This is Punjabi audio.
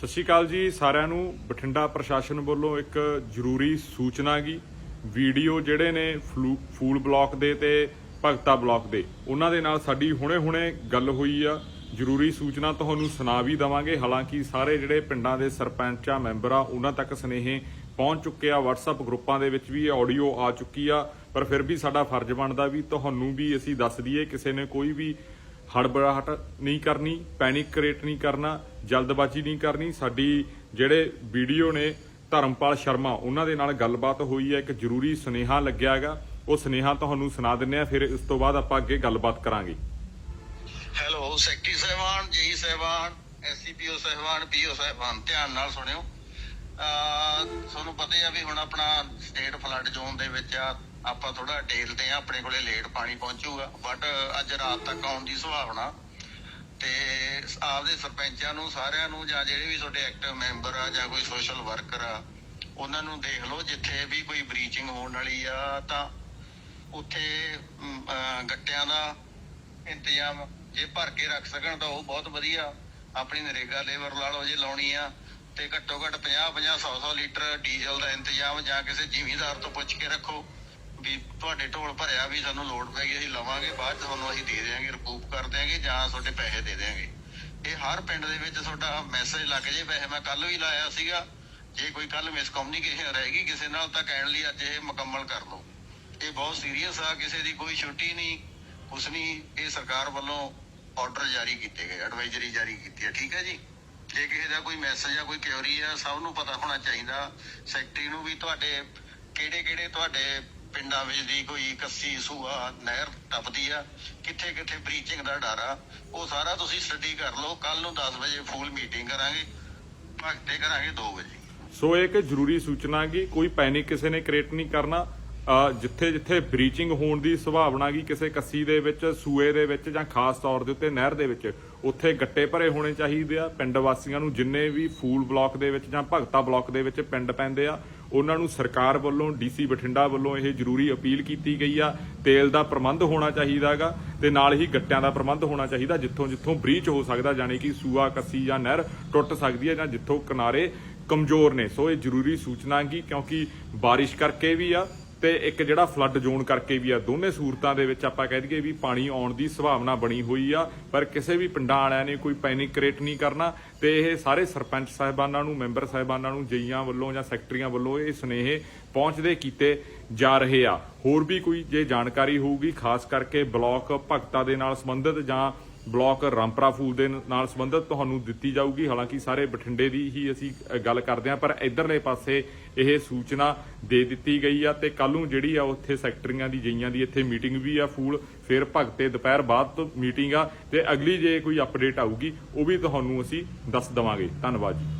ਸਤਿ ਸ਼੍ਰੀ ਅਕਾਲ ਜੀ, ਸਾਰਿਆਂ ਨੂੰ। ਬਠਿੰਡਾ ਪ੍ਰਸ਼ਾਸਨ ਵੱਲੋਂ ਇੱਕ ਜ਼ਰੂਰੀ ਸੂਚਨਾ ਗੀ ਵੀਡੀਓ ਜਿਹੜੇ ਨੇ ਫਲੂ- ਫੂਲ ਬਲਾਕ ਦੇ ਤੇ ਭਗਤਾ ਬਲਾਕ ਦੇ, ਉਹਨਾਂ ਦੇ ਨਾਲ ਸਾਡੀ ਹੁਣੇ-ਹੁਣੇ ਗੱਲ ਹੋਈ ਆ। ਜ਼ਰੂਰੀ ਸੂਚਨਾ ਤੁਹਾਨੂੰ ਸੁਣਾ ਵੀ ਦਵਾਂਗੇ। ਹਾਲਾਂਕਿ ਸਾਰੇ ਜਿਹੜੇ ਪਿੰਡਾਂ ਦੇ ਸਰਪੰਚ ਆ ਮੈਂਬਰ ਉਹਨਾਂ ਤੱਕ ਸੁਨੇਹੇ ਪਹੁੰਚ ਚੁੱਕੇ ਆ। WhatsApp ਗਰੁੱਪਾਂ ਦੇ ਵਿੱਚ ਵੀ ਆਡੀਓ ਆ ਚੁੱਕੀ ਆ। ਪਰ ਫਿਰ ਵੀ ਸਾਡਾ ਫਰਜ਼ ਬਣਦਾ ਵੀ ਤੁਹਾਨੂੰ ਵੀ ਅਸੀਂ ਦੱਸ ਦਈਏ, ਕਿਸੇ ਨੇ ਕੋਈ ਵੀ ਹੜਬੜਾਹਟ ਨਹੀਂ ਕਰਨੀ ਪੈਨਿਕ ਕ੍ਰੀਏਟ ਨਹੀਂ ਕਰਨਾ, ਜਲਦਬਾਜ਼ੀ ਨਹੀਂ ਕਰਨੀ। ਸਾਡੀ ਜਿਹੜੇ ਵੀਡੀਓ ਨੇ ਧਰਮਪਾਲ ਸ਼ਰਮਾ, ਉਹਨਾਂ ਦੇ ਨਾਲ ਗੱਲਬਾਤ ਹੋਈ ਹੈ, ਇੱਕ ਜ਼ਰੂਰੀ ਸੁਨੇਹਾ ਲੱਗਿਆ ਹੈਗਾ। ਉਹ ਸੁਨੇਹਾ ਤੁਹਾਨੂੰ ਸੁਣਾ ਦਿੰਨੇ ਆ ਫਿਰ ਇਸ ਤੋਂ ਬਾਅਦ ਆਪਾਂ ਅੱਗੇ ਗੱਲਬਾਤ ਕਰਾਂਗੇ। ਹੈਲੋ, ਸੈਕਟਰੀ ਸਾਹਿਬਾਨ ਜੀ ਸਾਹਿਬਾਨ ਐਸਸੀਪੀਓ ਸਾਹਿਬਾਨ, ਪੀਓ ਸਾਹਿਬਾਨ, ਧਿਆਨ ਨਾਲ ਸੁਣਿਓ। ਤੁਹਾਨੂੰ ਪਤਾ ਹੀ ਆ ਵੀ ਹੁਣ ਆਪਣਾ ਸਟੇਟ ਫਲੱਡ ਜ਼ੋਨ ਦੇ ਵਿੱਚ ਆ, ਆਪਾਂ ਥੋੜਾ ਡੇਲ ਤੇ ਆ, ਆਪਣੇ ਕੋਲੇ ਲੇਟ ਪਾਣੀ ਪਹੁੰਚੂਗਾ। ਬਟ ਅੱਜ ਰਾਤ ਤੱਕ ਆਉਣ ਦੀ ਸੰਭਾਵਨਾ। ਤੇ ਆਪਦੇ ਸਰਪੰਚਾਂ ਨੂੰ, ਸਾਰਿਆਂ ਨੂੰ ਜਾਂ ਜਿਹੜੇ ਵੀ ਤੁਹਾਡੇ ਐਕਟਿਵ ਮੈਂਬਰ ਆ ਜਾਂ ਕੋਈ ਸੋਸ਼ਲ ਵਰਕਰ ਆ, ਉਹਨਾਂ ਨੂੰ ਦੇਖ ਲਓ, ਜਿੱਥੇ ਵੀ ਕੋਈ ਬਰੀਚਿੰਗ ਹੋਣ ਵਾਲੀ ਆ, ਤਾਂ ਉੱਥੇ ਗੱਟਿਆਂ ਦਾ ਇੰਤਜ਼ਾਮ ਜੇ ਭਰ ਕੇ ਰੱਖ ਸਕਣ ਤਾਂ ਉਹ ਬਹੁਤ ਵਧੀਆ। ਆਪਣੀ ਨਰੇਗਾ ਲੇਬਰ ਲਾ ਲਓ ਜੇ ਲਾਉਣੀ ਆ ਤੇ ਘੱਟੋ ਘੱਟ 50 50 100 100 ਲੀਟਰ ਡੀਜ਼ਲ ਦਾ ਇੰਤਜ਼ਾਮ ਜਾਂ ਕਿਸੇ ਜ਼ਿਮੀਂਦਾਰ ਤੋਂ ਪੁੱਛ ਕੇ ਰੱਖੋ ਵੀ ਤੁਹਾਡੇ ਢੋਲ ਭਰਿਆ ਵੀ ਸਾਨੂੰ ਲੋਡ ਪੈ ਗਈ, ਅਸੀਂ ਲਵਾਂਗੇ, ਬਾਅਦ ਤੁਹਾਨੂੰ ਅਸੀਂ ਦੇ ਦੇਵਾਂਗੇ ਰਿਕੂਪ ਕਰ ਦਿਆਂਗੇ ਜਾਂ ਤੁਹਾਡੇ ਪੈਸੇ ਦੇ ਦੇਵਾਂਗੇ ਇਹ ਹਰ ਪਿੰਡ ਦੇ ਵਿੱਚ ਤੁਹਾਡਾ ਮੈਸੇਜ ਲੱਗ ਜੇ, ਵੈਸੇ ਮੈਂ ਕੱਲ ਵੀ ਲਾਇਆ ਸੀਗਾ, ਜੇ ਕੋਈ ਕੱਲ ਮਿਸਕਮਿਊਨੀਕੇਸ਼ਨ ਰਹੇਗੀ, ਕਿਸੇ ਨਾਲ ਤਾਂ ਕਾਈਂਡਲੀ ਅੱਜ ਇਹ ਮੁਕੰਮਲ ਕਰ ਲਓ। ਇਹ ਬਹੁਤ ਸੀਰੀਅਸ ਆ, ਕਿਸੇ ਦੀ ਕੋਈ ਛੁੱਟੀ ਨਹੀਂ, ਕੁਛ ਨਹੀਂ, ਇਹ ਸਰਕਾਰ ਵੱਲੋਂ ਆਰਡਰ ਜਾਰੀ ਕੀਤੇ ਗਏ ਐਡਵਾਈਜ਼ਰੀ ਜਾਰੀ ਕੀਤੀ ਹੈ, ਠੀਕ ਹੈ ਜੀ? ਜੇ ਕਿਸੇ ਦਾ ਕੋਈ ਮੈਸੇਜ ਆ, ਕੋਈ ਕਿਉਰੀ ਆ, ਸਭ ਨੂੰ ਪਤਾ ਹੋਣਾ ਚਾਹੀਦਾ। ਸੈਕਟਰੀ ਨੂੰ ਵੀ ਤੁਹਾਡੇ ਕਿਹੜੇ ਕਿਹੜੇ ਤੁਹਾਡੇ ਪਿੰਡਾਂ ਵਿੱਚ ਦੀ ਕੋਈ ਕੱਸੀ, ਸੂਆ, ਨਹਿਰ ਟੱਪਦੀ ਆ ਕਿੱਥੇ ਕਿੱਥੇ ਬਰੀਚਿੰਗ ਦਾ ਡਰ ਆ, ਉਹ ਸਾਰਾ ਤੁਸੀਂ ਸਟੱਡੀ ਕਰ ਲਓ। ਕੱਲ ਨੂੰ 10 ਵਜੇ ਫੁੱਲ ਮੀਟਿੰਗ ਕਰਾਂਗੇ। ਭਗਤੇ ਕਰਾਂਗੇ 2 ਵਜੇ। ਸੋ ਇਹ ਇੱਕ ਜ਼ਰੂਰੀ ਸੂਚਨਾ ਗੀ ਕੋਈ ਪੈਨਿਕ ਕਿਸੇ ਨੇ ਕ੍ਰੀਏਟ ਨਹੀਂ ਕਰਨਾ। ਜਿੱਥੇ ਜਿੱਥੇ ਬਰੀਚਿੰਗ ਹੋਣ ਦੀ ਸੰਭਾਵਨਾ ਗੀ, ਕਿਸੇ ਕੱਸੀ ਦੇ ਵਿੱਚ, ਸੂਏ ਦੇ ਵਿੱਚ ਜਾਂ ਖਾਸ ਤੌਰ ਦੇ ਉੱਤੇ ਨਹਿਰ ਦੇ ਵਿੱਚ, ਉੱਥੇ ਗੱਟੇ ਭਰੇ ਹੋਣੇ ਚਾਹੀਦੇ ਆ। ਪਿੰਡ ਵਾਸੀਆਂ ਨੂੰ ਜਿੰਨੇ ਵੀ ਫੂਲ ਬਲਾਕ ਦੇ ਵਿੱਚ ਜਾਂ ਭਗਤਾ ਬਲਾਕ ਦੇ ਵਿੱਚ ਪਿੰਡ ਪੈਂਦੇ ਆ, ਉਹਨਾਂ ਨੂੰ ਸਰਕਾਰ ਵੱਲੋਂ, ਡੀਸੀ ਬਠਿੰਡਾ ਵੱਲੋਂ ਇਹ ਜ਼ਰੂਰੀ ਅਪੀਲ ਕੀਤੀ ਗਈ ਆ। ਤੇਲ ਦਾ ਪ੍ਰਬੰਧ ਹੋਣਾ ਚਾਹੀਦਾਗਾ ਤੇ ਨਾਲ ਹੀ ਗੱਟਿਆਂ ਦਾ ਪ੍ਰਬੰਧ ਹੋਣਾ ਚਾਹੀਦਾ, ਜਿੱਥੋਂ ਜਿੱਥੋਂ ਬਰੀਚ ਹੋ ਸਕਦਾ ਯਾਨੀ ਕਿ ਸੂਆ, ਕੱਸੀ ਜਾਂ ਨਹਿਰ ਟੁੱਟ ਸਕਦੀ ਹੈ ਜਾਂ ਜਿੱਥੋਂ ਕਿਨਾਰੇ ਕਮਜ਼ੋਰ ਨੇ। ਸੋ ਇਹ ਜ਼ਰੂਰੀ ਸੂਚਨਾ ਗੀ, ਕਿਉਂਕਿ ਬਾਰਿਸ਼ ਕਰਕੇ ਵੀ ਆ ਤੇ ਇੱਕ ਜਿਹੜਾ ਫਲੱਡ ਜ਼ੋਨ ਕਰਕੇ ਵੀ ਆ, ਦੋਨੇ ਸੂਰਤਾਂ ਦੇ ਵਿੱਚ ਆਪਾਂ ਕਹਿ ਦਈਏ ਵੀ ਪਾਣੀ ਆਉਣ ਦੀ ਸੰਭਾਵਨਾ ਬਣੀ ਹੋਈ ਆ, ਪਰ ਕਿਸੇ ਵੀ ਪਿੰਡਾਂ ਵਾਲਿਆਂ ਨੇ ਕੋਈ ਪੈਨਿਕ ਕ੍ਰੀਏਟ ਨਹੀਂ ਕਰਨਾ ਤੇ ਇਹ ਸਾਰੇ ਸਰਪੰਚ ਸਾਹਿਬਾਨਾਂ ਨੂੰ, ਮੈਂਬਰ ਸਾਹਿਬਾਨਾਂ ਨੂੰ, ਜਈਆਂ ਵੱਲੋਂ ਜਾਂ ਸੈਕਟਰੀਆਂ ਵੱਲੋਂ ਇਹ ਸੁਨੇਹੇ ਪਹੁੰਚਦੇ ਕੀਤੇ ਜਾ ਰਹੇ ਆ। ਹੋਰ ਵੀ ਕੋਈ ਜੇ ਜਾਣਕਾਰੀ ਹੋਊਗੀ, ਖਾਸ ਕਰਕੇ ਬਲਾਕ ਭਗਤਾ ਦੇ ਨਾਲ ਸੰਬੰਧਿਤ ਜਾਂ ਬਲਾਕ ਰਾਮਪਰਾ ਫੂਲ ਦੇ ਨਾਲ ਸੰਬੰਧਿਤ ਤੁਹਾਨੂੰ ਦਿੱਤੀ ਜਾਊਗੀ। ਹਾਲਾਂਕਿ ਸਾਰੇ ਬਠਿੰਡੇ ਦੀ ਹੀ ਅਸੀਂ ਗੱਲ ਕਰਦੇ ਹਾਂ, ਪਰ ਇਧਰਲੇ ਪਾਸੇ ਇਹ ਸੂਚਨਾ ਦੇ ਦਿੱਤੀ ਗਈ ਆ ਤੇ ਕੱਲ ਨੂੰ ਜਿਹੜੀ ਆ ਉੱਥੇ ਸੈਕਟਰੀਆਂ ਦੀ, ਜਈਆਂ ਦੀ ਇੱਥੇ ਮੀਟਿੰਗ ਵੀ ਆ ਫੂਲ ਫਿਰ ਭਗਤੇ ਦੁਪਹਿਰ ਬਾਅਦ ਤੋਂ ਮੀਟਿੰਗ ਆ ਤੇ ਅਗਲੀ ਜੇ ਕੋਈ ਅਪਡੇਟ ਆਊਗੀ, ਉਹ ਵੀ ਤੁਹਾਨੂੰ ਅਸੀਂ ਦੱਸ ਦਵਾਂਗੇ। ਧੰਨਵਾਦ ਜੀ।